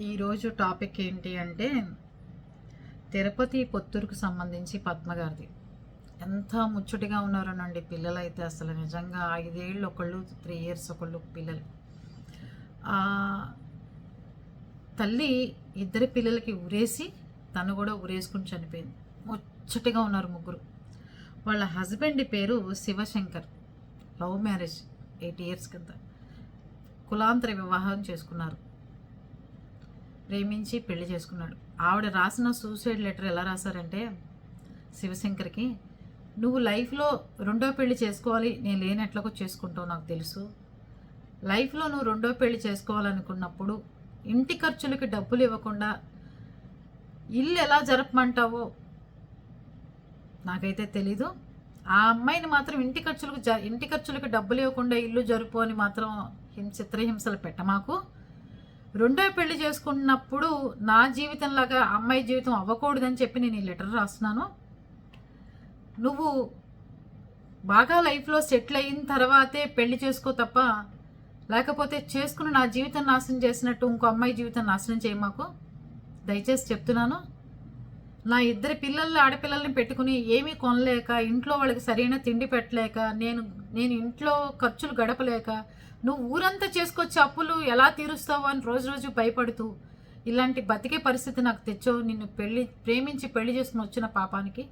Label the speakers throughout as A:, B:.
A: ఈరోజు టాపిక్ ఏంటి అంటే తిరుపతి పొత్తూరుకు సంబంధించి పద్మగారిది ఎంత ముచ్చటిగా ఉన్నారోనండి పిల్లలైతే అసలు నిజంగా ఐదేళ్ళు ఒకళ్ళు త్రీ ఇయర్స్ ఒకళ్ళు పిల్లలు. తల్లి ఇద్దరి పిల్లలకి ఉరేసి తను కూడా ఉరేసుకుని చనిపోయింది. ముచ్చటిగా ఉన్నారు ముగ్గురు. వాళ్ళ హస్బెండ్ పేరు Shivashankar. Love marriage eight years కింద. కులాంతర వివాహం చేసుకున్నారు. ప్రేమించి పెళ్ళి చేసుకున్నాడు. ఆవిడ రాసిన సూసైడ్ లెటర్ ఎలా రాశారంటే శివశంకర్కి నువ్వు లైఫ్లో రెండో పెళ్ళి చేసుకోవాలి నేను లేనట్లకు చేసుకుంటావు నాకు తెలుసు. లైఫ్లో నువ్వు రెండో పెళ్ళి చేసుకోవాలనుకున్నప్పుడు ఇంటి ఖర్చులకి డబ్బులు ఇవ్వకుండా ఇల్లు ఎలా జరపమంటావో నాకైతే తెలీదు. ఆ అమ్మాయిని మాత్రం ఇంటి ఖర్చులకు ఇంటి ఖర్చులకు డబ్బులు ఇవ్వకుండా ఇల్లు జరుపు అని మాత్రం హిం చిత్రహింసలు పెట్టమాకు. రెండో పెళ్ళి చేసుకున్నప్పుడు నా జీవితంలాగా అమ్మాయి జీవితం అవ్వకూడదని చెప్పి నేను ఈ లెటర్ రాస్తున్నాను. నువ్వు బాగా లైఫ్లో సెటిల్ అయిన తర్వాతే పెళ్ళి చేసుకో తప్ప లేకపోతే చేసుకుని నా జీవితం నాశనం చేసినట్టు ఇంకో అమ్మాయి జీవితం నాశనం చేయమాకు దయచేసి చెప్తున్నాను నా ఇద్దరు పిల్లల్ని ఆడపిల్లల్ని పెట్టుకుని ఏమీ కొనలేక ఇంట్లో వాళ్ళకి సరైన తిండి పెట్టలేక నేను నేను ఇంట్లో ఖర్చులు గడపలేక నువ్వు ఊరంతా చేసుకొచ్చే అప్పులు ఎలా తీరుస్తావు అని రోజు రోజు భయపడుతూ ఇలాంటి బతికే పరిస్థితి నాకు తెచ్చావు. నిన్ను పెళ్ళి ప్రేమించి పెళ్ళి చేసుకుని వచ్చిన పాపానికి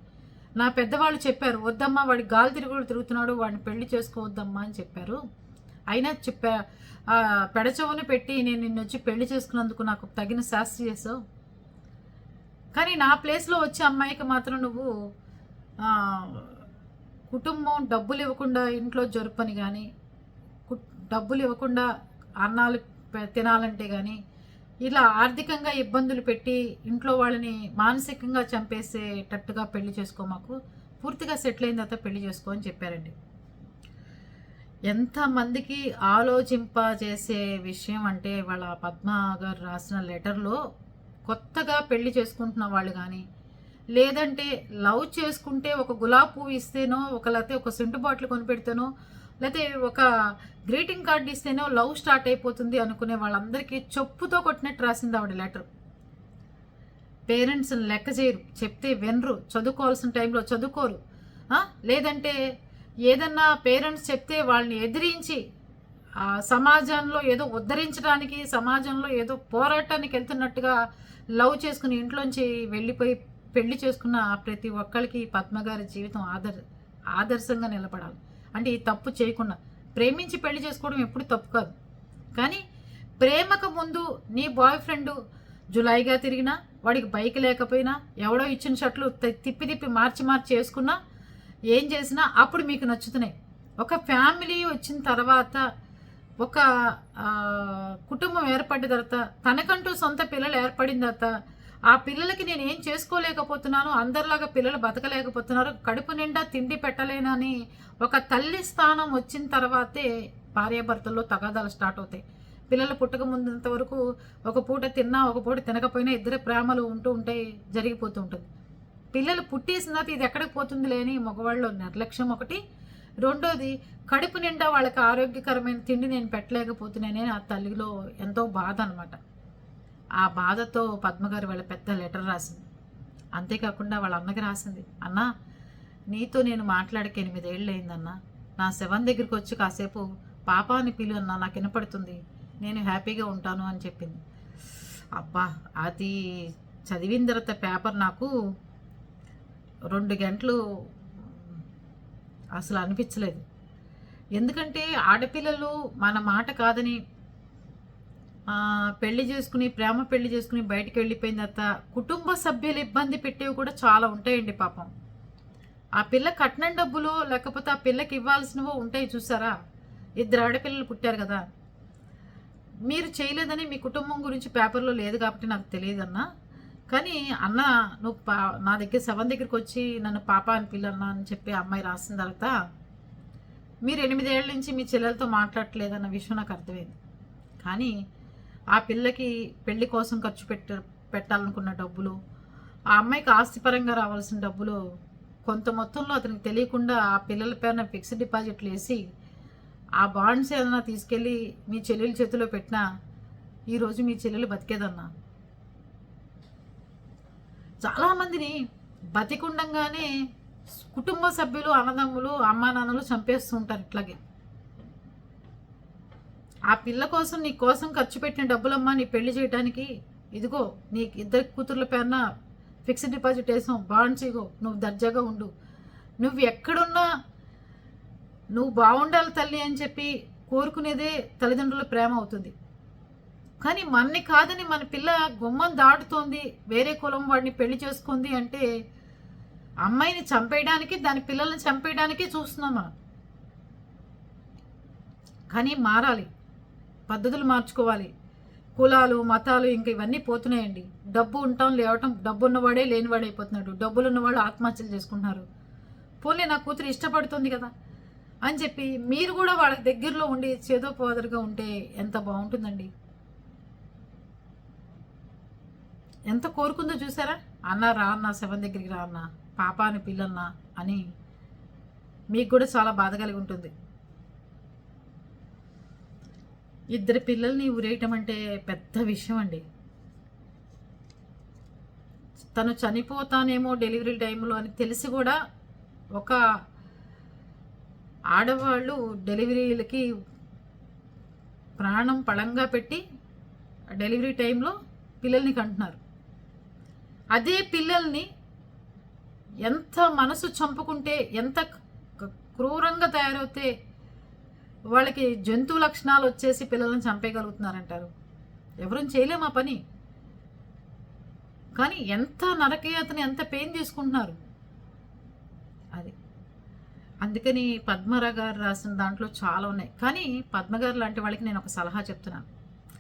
A: నా పెద్దవాళ్ళు చెప్పారు వద్దమ్మా వాడి గాలి తిరుగుడు తిరుగుతున్నాడు వాడిని పెళ్ళి చేసుకోవద్దమ్మా అని చెప్పారు. అయినా చెప్పా పెడచవును పెట్టి నేను నిన్ను వచ్చి పెళ్ళి చేసుకున్నందుకు నాకు తగిన శాస్త్రి చేసావు కానీ నా ప్లేస్లో వచ్చే అమ్మాయికి మాత్రం నువ్వు కుటుంబం డబ్బులు ఇవ్వకుండా ఇంట్లో జరుపని కానీ డబ్బులు ఇవ్వకుండా అన్నాలు తినాలంటే కానీ ఇలా ఆర్థికంగా ఇబ్బందులు పెట్టి ఇంట్లో వాళ్ళని మానసికంగా చంపేసేటట్టుగా పెళ్ళి చేసుకో మాకు. పూర్తిగా సెటిల్ అయిన తర్వాత పెళ్ళి చేసుకో అని చెప్పారండి. ఎంతమందికి ఆలోచింప చేసే విషయం అంటే వాళ్ళ పద్మ గారు రాసిన లెటర్లో కొత్తగా పెళ్ళి చేసుకుంటున్న వాళ్ళు కానీ లేదంటే లవ్ చేసుకుంటే ఒక గులాబ్ పువ్వు ఇస్తేనో ఒక లేకపోతే ఒక సెంటు బాటిల్ కొనిపెడితేనో లేకపోతే ఒక గ్రీటింగ్ కార్డు ఇస్తేనో లవ్ స్టార్ట్ అయిపోతుంది అనుకునే వాళ్ళందరికీ చెప్పుతో కొట్టినట్టు రాసింది ఆవిడ లెటర్. పేరెంట్స్ని లెక్క చేయరు చెప్తే వినరు చదువుకోవాల్సిన టైంలో చదువుకోరు. లేదంటే ఏదన్నా పేరెంట్స్ చెప్తే వాళ్ళని ఎదిరించి ఆ సమాజంలో ఏదో ఉద్ధరించడానికి సమాజంలో ఏదో పోరాటానికి వెళ్తున్నట్టుగా లవ్ చేసుకుని ఇంట్లోంచి వెళ్ళిపోయి పెళ్ళి చేసుకున్న ప్రతి ఒక్కరికి పద్మగారి జీవితం ఆదర్ ఆదర్శంగా నిలబడాలి. అంటే ఈ తప్పు చేయకుండా. ప్రేమించి పెళ్ళి చేసుకోవడం ఎప్పుడు తప్పు కాదు. కానీ ప్రేమకు ముందు నీ బాయ్ ఫ్రెండ్ జులైగా తిరిగినా వాడికి బైక్ లేకపోయినా ఎవడో ఇచ్చిన షర్ట్లు తిప్పి తిప్పి మార్చి మార్చి చేసుకున్నా ఏం చేసినా అప్పుడు మీకు నచ్చుతున్నాయి. ఒక ఫ్యామిలీ వచ్చిన తర్వాత ఒక కుటుంబం ఏర్పడిన తర్వాత తనకంటూ సొంత పిల్లలు ఏర్పడిన తర్వాత ఆ పిల్లలకి నేను ఏం చేసుకోలేకపోతున్నాను అందరిలాగా పిల్లలు బతకలేకపోతున్నారు కడుపు నిండా తిండి పెట్టలేనని ఒక తల్లి స్థానం వచ్చిన తర్వాతే భార్యాభర్తల్లో తగాదాలు స్టార్ట్ అవుతాయి. పిల్లలు పుట్టక ముందంత వరకు ఒక పూట తిన్నా ఒక పూట తినకపోయినా ఇద్దరు ప్రేమలు ఉంటూ ఉంటే జరిగిపోతూ ఉంటుంది. పిల్లలు పుట్టేసిన తర్వాత ఇది ఎక్కడికి పోతుంది లేని మగవాళ్ళు నిర్లక్ష్యం ఒకటి. రెండోది కడుపు నిండా వాళ్ళకి ఆరోగ్యకరమైన తిండి నేను పెట్టలేకపోతున్నానని ఆ తల్లిలో ఎంతో బాధ అనమాట ఆ బాధతో పద్మగారు వాళ్ళ పెద్ద లెటర్ రాసింది. అంతేకాకుండా వాళ్ళ అన్నకి రాసింది. అన్న నీతో నేను మాట్లాడక ఎనిమిదేళ్ళు అయిందన్న నా శవం దగ్గరికి వచ్చి కాసేపు పాపాని పిలు అన్న నాకు వినపడుతుంది. నేను హ్యాపీగా ఉంటాను అని చెప్పింది. అబ్బా అది చదివిన తర్వాత పేపర్ నాకు రెండు గంటలు అసలు అనిపించలేదు. ఎందుకంటే ఆడపిల్లలు మన మాట కాదని పెళ్ళి చేసుకుని ప్రేమ పెళ్ళి చేసుకుని బయటికి వెళ్ళిపోయిన తర్వాత కుటుంబ సభ్యులు ఇబ్బంది పెట్టేవి కూడా చాలా ఉంటాయండి పాపం. ఆ పిల్ల కట్నం డబ్బులు లేకపోతే ఆ పిల్లకి ఇవ్వాల్సినవో ఉంటాయి చూసారా? ఇద్దరు ఆడపిల్లలు పుట్టారు కదా. మీరు చేయలేదని మీ కుటుంబం గురించి పేపర్లో లేదు కాబట్టి నాకు తెలియదన్నా. కానీ అన్న నువ్వు పా నా దగ్గర శవం దగ్గరికి వచ్చి నన్ను పాప అని పిల్లన్నా అని చెప్పి అమ్మాయి రాసిన తర్వాత మీరు ఎనిమిదేళ్ళ నుంచి మీ చెల్లెలతో మాట్లాడట్లేదన్న విషయం నాకు అర్థమైంది. కానీ ఆ పిల్లకి పెళ్ళి కోసం ఖర్చు పెట్ట పెట్టాలనుకున్న డబ్బులు ఆ అమ్మాయికి ఆస్తిపరంగా రావాల్సిన డబ్బులు కొంత మొత్తంలో అతనికి తెలియకుండా ఆ పిల్లల పేరున ఫిక్స్డ్ డిపాజిట్లు వేసి ఆ బాండ్స్ ఏదైనా తీసుకెళ్ళి మీ చెల్లెల చేతిలో పెట్టినా ఈరోజు మీ చెల్లెలు బతికేదన్నా. చాలామందిని బతికుండంగానే కుటుంబ సభ్యులు అన్నదమ్ములు అమ్మా నాన్నలు చంపేస్తూ ఉంటారు ఇట్లాగే. ఆ పిల్ల కోసం నీ కోసం ఖర్చు పెట్టిన డబ్బులమ్మా నీ పెళ్ళి చేయడానికి ఇదిగో నీ ఇద్దరు కూతుర్ల పేరున ఫిక్స్డ్ డిపాజిట్ వేసాం. బాండ్స్ ఇగో నువ్వు దర్జాగా ఉండు. నువ్వు ఎక్కడున్నా నువ్వు బాగుండాలి తల్లి అని చెప్పి కోరుకునేదే తల్లిదండ్రుల ప్రేమ అవుతుంది. కానీ మనని కాదని మన పిల్ల గుమ్మం దాటుతోంది. వేరే కులం వాడిని పెళ్ళి చేసుకుంది అంటే అమ్మాయిని చంపేయడానికి దాని పిల్లల్ని చంపేయడానికి చూస్తున్నాం మనం. కానీ మారాలి. పద్ధతులు మార్చుకోవాలి. కులాలు మతాలు ఇంకా ఇవన్నీ పోతున్నాయండి. డబ్బు ఉంటాం లేవటం డబ్బు ఉన్నవాడే లేనివాడే అయిపోతున్నాడు. డబ్బులు ఉన్నవాళ్ళు ఆత్మహత్యలు చేసుకుంటున్నారు. పోలే నా కూతురు ఇష్టపడుతుంది కదా అని చెప్పి మీరు కూడా వాళ్ళ దగ్గరలో ఉండి చేదో పోదరుగా ఉంటే ఎంత బాగుంటుందండి? ఎంత కోరుకుందో చూసారా? అన్న రా అన్న శవం దగ్గరికి రా అన్న పాప అని పిల్లన్నా అని మీకు కూడా చాలా బాధ కలిగి ఉంటుంది. ఇద్దరు పిల్లల్ని ఉరేయటం అంటే పెద్ద విషయం అండి తను చనిపోతానేమో డెలివరీ టైంలో అని తెలిసి కూడా ఒక ఆడవాళ్ళు డెలివరీలకి ప్రాణం పళంగా పెట్టి డెలివరీ టైంలో పిల్లల్ని కంటున్నారు. అదే పిల్లల్ని ఎంత మనసు చంపుకుంటే ఎంత క్రూరంగా తయారవుతే వాళ్ళకి జంతు లక్షణాలు వచ్చేసి పిల్లలను చంపేయగలుగుతున్నారంటారు. ఎవరూ చేయలేం ఆ పని. కానీ ఎంత నరకయాతని ఎంత పెయిన్ తీసుకుంటున్నారు. అది. అందుకని పద్మర గారు రాసిన దాంట్లో చాలా ఉన్నాయి. కానీ పద్మగారు లాంటి వాళ్ళకి నేను ఒక సలహా చెప్తున్నాను.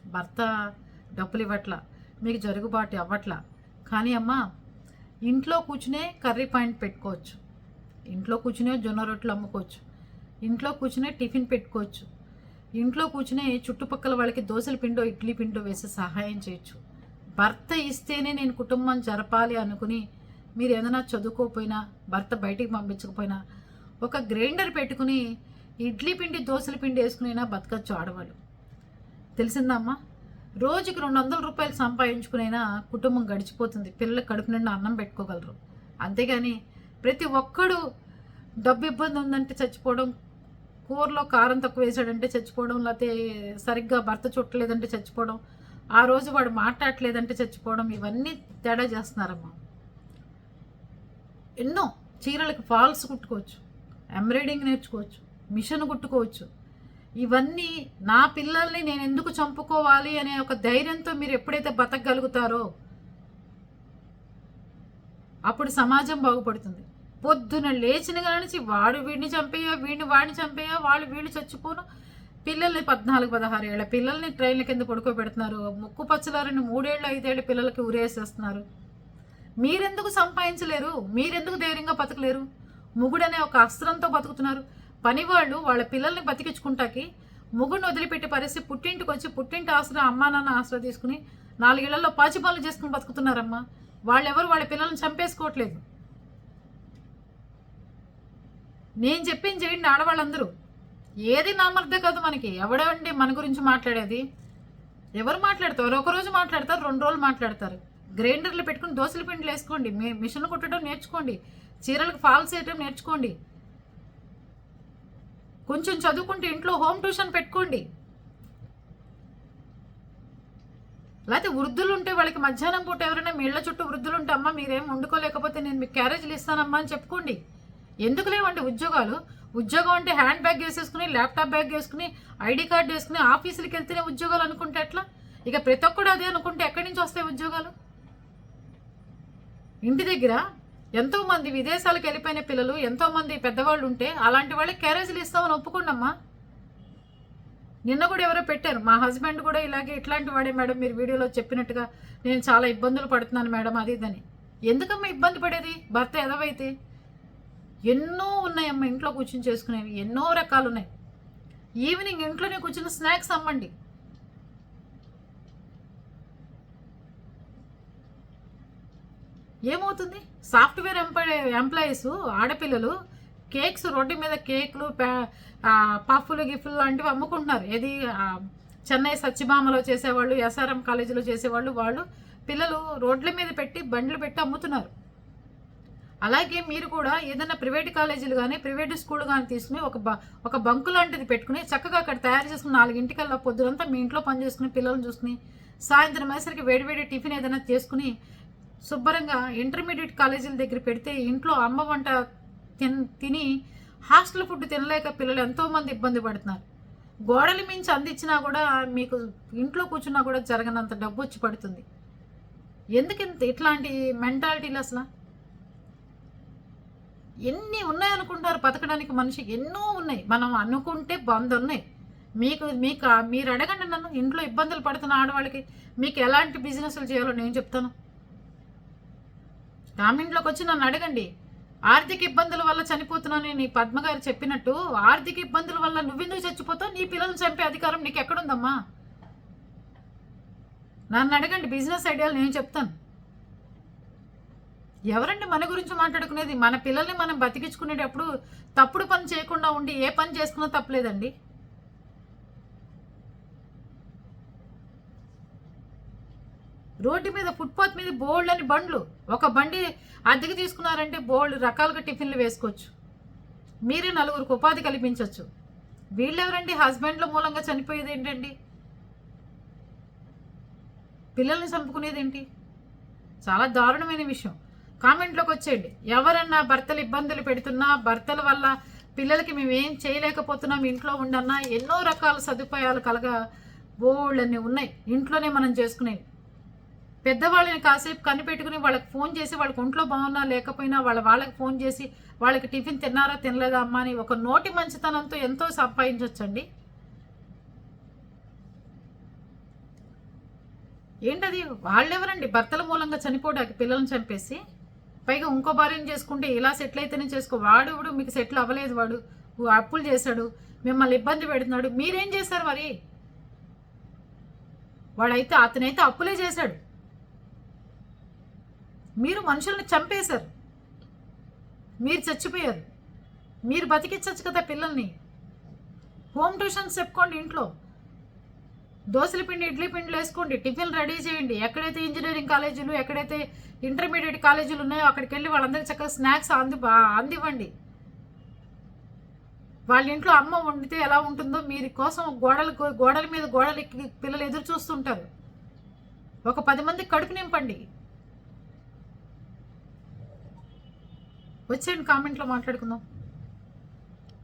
A: భర్త డబ్బులు ఇవ్వట్లా మీకు జరుగుబాటు అవ్వట్లా. కానీ అమ్మా ఇంట్లో కూర్చునే కర్రీ పాయింట్ పెట్టుకోవచ్చు. ఇంట్లో కూర్చునే జొన్న రొట్టెలు అమ్ముకోవచ్చు. ఇంట్లో కూర్చునే టిఫిన్ పెట్టుకోవచ్చు. ఇంట్లో కూర్చునే చుట్టుపక్కల వాళ్ళకి దోశల పిండో ఇడ్లీ పిండో వేసి సహాయం చేయొచ్చు. భర్త ఇస్తేనే నేను కుటుంబం జరపాలి అనుకుని మీరు ఏదైనా చదువుకోకపోయినా భర్త బయటికి పంపించకపోయినా ఒక గ్రైండర్ పెట్టుకుని ఇడ్లీ పిండి దోశల పిండి వేసుకునైనా బతకచ్చు ఆడవాళ్ళు. తెలిసిందమ్మా రోజుకి రెండు వందల రూపాయలు సంపాదించుకునైనా కుటుంబం గడిచిపోతుంది. పిల్లల కడుపు నిండా అన్నం పెట్టుకోగలరు. అంతేగాని ప్రతి ఒక్కడు డబ్బు ఇబ్బంది ఉందంటే చచ్చిపోవడం కూరలో కారం తక్కువ వేసాడంటే చచ్చిపోవడం లేకపోతే సరిగ్గా భర్త చుట్టలేదంటే చచ్చిపోవడం ఆ రోజు వాడు మాట్లాడలేదంటే చచ్చిపోవడం ఇవన్నీ తేడా చేస్తున్నారమ్మా. ఎన్నో చీరలకు ఫాల్స్ కుట్టుకోవచ్చు ఎంబ్రాయిడింగ్ నేర్చుకోవచ్చు మిషన్ కుట్టుకోవచ్చు. ఇవన్నీ నా పిల్లల్ని నేను ఎందుకు చంపుకోవాలి అనే ఒక ధైర్యంతో మీరు ఎప్పుడైతే బతకగలుగుతారో అప్పుడు సమాజం బాగుపడుతుంది. పొద్దున లేచిన కానించి వాడు వీడిని చంపేయో వీడిని వాడిని చంపేయో వాళ్ళు వీళ్ళు చచ్చిపోను. పిల్లల్ని పద్నాలుగు పదహారు ఏళ్ళ పిల్లల్ని ట్రైన్ల కింద పడుకోబెడుతున్నారు. ముక్కు పచ్చలారని మూడేళ్ళు ఐదేళ్ళు పిల్లలకి ఉరేసేస్తున్నారు మీరెందుకు సంపాదించలేరు? మీరెందుకు ధైర్యంగా బతకలేరు? ముగుడనే ఒక అస్త్రంతో బతుకుతున్నారు. పనివాళ్ళు వాళ్ళ పిల్లల్ని బతికించుకుంటాకి ముగుడిని వదిలిపెట్టి పరిస్థితి పుట్టింటికి వచ్చి పుట్టింటి ఆశ్రయం అమ్మా నాన్న ఆశ్రయం తీసుకుని నాలుగేళ్ళలో పాచి పనులు చేసుకుని బతుకుతున్నారమ్మా. వాళ్ళెవరు? వాళ్ళ పిల్లల్ని చంపేసుకోవట్లేదు. నేను చెప్పింది చేయండి ఆడవాళ్ళందరూ. ఏది నామర్థే కాదు మనకి. ఎవడండి మన గురించి మాట్లాడేది? ఎవరు మాట్లాడతారు? ఒకరోజు మాట్లాడతారు రెండు రోజులు మాట్లాడతారు. గ్రైండర్లు పెట్టుకుని దోశల పిండిలు వేసుకోండి. మీ మిషన్ కుట్టడం నేర్చుకోండి. చీరలకు ఫాల్స్ వేయటం నేర్చుకోండి. కొంచెం చదువుకుంటే ఇంట్లో హోమ్ ట్యూషన్ పెట్టుకోండి. లేకపోతే వృద్ధులు ఉంటే వాళ్ళకి మధ్యాహ్నం పూట ఎవరైనా మీ ఇళ్ళ చుట్టూ వృద్ధులు ఉంటే అమ్మ మీరేం వండుకోలేకపోతే నేను మీకు క్యారేజీలు ఇస్తానమ్మా అని చెప్పుకోండి. ఎందుకు లేవండి ఉద్యోగాలు? ఉద్యోగం అంటే హ్యాండ్ బ్యాగ్ వేసేసుకుని ల్యాప్టాప్ బ్యాగ్ వేసుకుని ఐడి కార్డు వేసుకుని ఆఫీసులకి వెళ్తేనే ఉద్యోగాలు అనుకుంటే ఎట్లా? ఇక ప్రతి ఒక్కడు అదే అనుకుంటే ఎక్కడి నుంచి వస్తాయి ఉద్యోగాలు? ఇంటి దగ్గర ఎంతోమంది విదేశాలకు వెళ్ళిపోయిన పిల్లలు ఎంతోమంది పెద్దవాళ్ళు ఉంటే అలాంటి వాళ్ళకి క్యారేజీలు ఇస్తామని ఒప్పుకోండమ్మా. నిన్న కూడా ఎవరో పెట్టారు. మా హస్బెండ్ కూడా ఇలాగే ఇట్లాంటి వాడే మేడం మీరు వీడియోలో చెప్పినట్టుగా నేను చాలా ఇబ్బందులు పడుతున్నాను మేడం అది ఇదని ఎందుకమ్మా ఇబ్బంది పడేది? భర్త ఎదవైతే? ఎన్నో ఉన్నాయమ్మా ఇంట్లో కూర్చుని చేసుకునేవి ఎన్నో రకాలు ఉన్నాయి ఈవినింగ్ ఇంట్లోనే కూర్చుని స్నాక్స్ అమ్మండి. ఏమవుతుంది? సాఫ్ట్వేర్ ఎంప్లాయ్ ఎంప్లాయీస్ ఆడపిల్లలు కేక్స్ రోడ్డు మీద కేక్లు పా- గిఫ్లు లాంటివి అమ్ముకుంటున్నారు. ఏది చెన్నై సత్యభామలో చేసేవాళ్ళు ఎస్ఆర్ఎం కాలేజీలో చేసేవాళ్ళు వాళ్ళు పిల్లలు రోడ్ల మీద పెట్టి బండ్లు పెట్టి అమ్ముతున్నారు. అలాగే మీరు కూడా ఏదైనా ప్రైవేట్ కాలేజీలు కానీ ప్రైవేట్ స్కూల్ కానీ తీసుకుని ఒక బ ఒక బంకు లాంటిది పెట్టుకుని చక్కగా అక్కడ తయారు చేసుకుని నాలుగింటికల్లా పొద్దునంతా మీ ఇంట్లో పని చేసుకుని పిల్లల్ని చూసుకుని సాయంత్రం అయ్యేసరికి వేడివేడి టిఫిన్ ఏదైనా చేసుకుని శుభ్రంగా ఇంటర్మీడియట్ కాలేజీల దగ్గర పెడితే ఇంట్లో అమ్మ వంట తిన్ తిని హాస్టల్ ఫుడ్ తినలేక పిల్లలు ఎంతోమంది ఇబ్బంది పడుతున్నారు. గోడలు మించి అందించినా కూడా మీకు ఇంట్లో కూర్చున్నా కూడా జరగనంత డబ్బు వచ్చి పడుతుంది. ఎందుకు ఇట్లాంటి మెంటాలిటీలు అసలు? ఎన్ని ఉన్నాయి అనుకుంటారు బతకడానికి మనిషి? ఎన్నో ఉన్నాయి. మనం అనుకుంటే బంద్ ఉన్నాయి. మీకు మీకు మీరు అడగండి నన్ను. ఇంట్లో ఇబ్బందులు పడుతున్న ఆడవాళ్ళకి మీకు ఎలాంటి బిజినెస్లు చేయాలో నేను చెప్తాను. కామెంట్లోకి వచ్చి నన్ను అడగండి. ఆర్థిక ఇబ్బందుల వల్ల చనిపోతున్నానని నీ పద్మగారు చెప్పినట్టు ఆర్థిక ఇబ్బందుల వల్ల నువ్వెందుకు చచ్చిపోతావు? నీ పిల్లలు చంపే అధికారం నీకు ఎక్కడుందమ్మా నన్ను అడగండి. బిజినెస్ ఐడియాలు నేను చెప్తాను. ఎవరండి మన గురించి మాట్లాడుకునేది? మన పిల్లల్ని మనం బతికించుకునేటప్పుడు తప్పుడు పని చేయకుండా ఉండి ఏ పని చేసుకున్నా తప్పలేదండి. రోడ్డు మీద ఫుట్పాత్ మీద బోల్డ్ అని బండ్లు. ఒక బండి అద్దెకి తీసుకున్నారంటే బోల్డ్ రకాలుగా టిఫిన్లు వేసుకోవచ్చు. మీరే నలుగురికి ఉపాధి కల్పించవచ్చు వీళ్ళెవరండి? హస్బెండ్ల మూలంగా చనిపోయేది ఏంటండి? పిల్లల్ని చంపుకునేది ఏంటి? చాలా దారుణమైన విషయం. కామెంట్లోకి వచ్చేయండి. ఎవరన్నా భర్తలు ఇబ్బందులు పెడుతున్నా భర్తల వల్ల పిల్లలకి మేము ఏం చేయలేకపోతున్నాం ఇంట్లో ఉండన్నా ఎన్నో రకాల సదుపాయాలు కలగా బోళ్ళన్నీ ఉన్నాయి. ఇంట్లోనే మనం చేసుకునేవి పెద్దవాళ్ళని కాసేపు కనిపెట్టుకుని వాళ్ళకి ఫోన్ చేసి వాళ్ళకి ఒంట్లో బాగున్నా లేకపోయినా వాళ్ళ వాళ్ళకి ఫోన్ చేసి వాళ్ళకి టిఫిన్ తిన్నారా తినలేదా అమ్మా అని ఒక నోటి మంచితనంతో ఎంతో సంపాదించవచ్చండి ఏంటది? వాళ్ళెవరండి? భర్తల మూలంగా చనిపోవడానికి పిల్లల్ని చంపేసి పైగా ఇంకో భార్యను చేసుకుంటే ఇలా సెటిల్ అయితేనే చేసుకో. వాడు ఇప్పుడు మీకు సెటిల్ అవ్వలేదు వాడు. అప్పులు చేశాడు. మిమ్మల్ని ఇబ్బంది పెడుతున్నాడు. మీరేం చేశారు మరి? వాడైతే అతనైతే అప్పులే చేశాడు. మీరు మనుషుల్ని చంపేశారు. మీరు చచ్చిపోయారు. మీరు బతికించచ్చు కదా పిల్లల్ని. హోమ్ ట్యూషన్స్ చెప్పుకోండి ఇంట్లో. దోశల పిండి ఇడ్లీ పిండిలు వేసుకోండి. టిఫిన్ రెడీ చేయండి. ఎక్కడైతే ఇంజనీరింగ్ కాలేజీలు ఎక్కడైతే ఇంటర్మీడియట్ కాలేజీలు ఉన్నాయో అక్కడికి వెళ్ళి వాళ్ళందరికీ చక్కగా స్నాక్స్ అంది అందివ్వండి. వాళ్ళ ఇంట్లో అమ్మ వండితే ఎలా ఉంటుందో మీరు కోసం గోడలు గోడల మీద గోడలు ఎక్కి పిల్లలు ఎదురు చూస్తుంటారు. ఒక పది మంది కడుపు నింపండి. వచ్చేయండి కామెంట్లో మాట్లాడుకుందాం.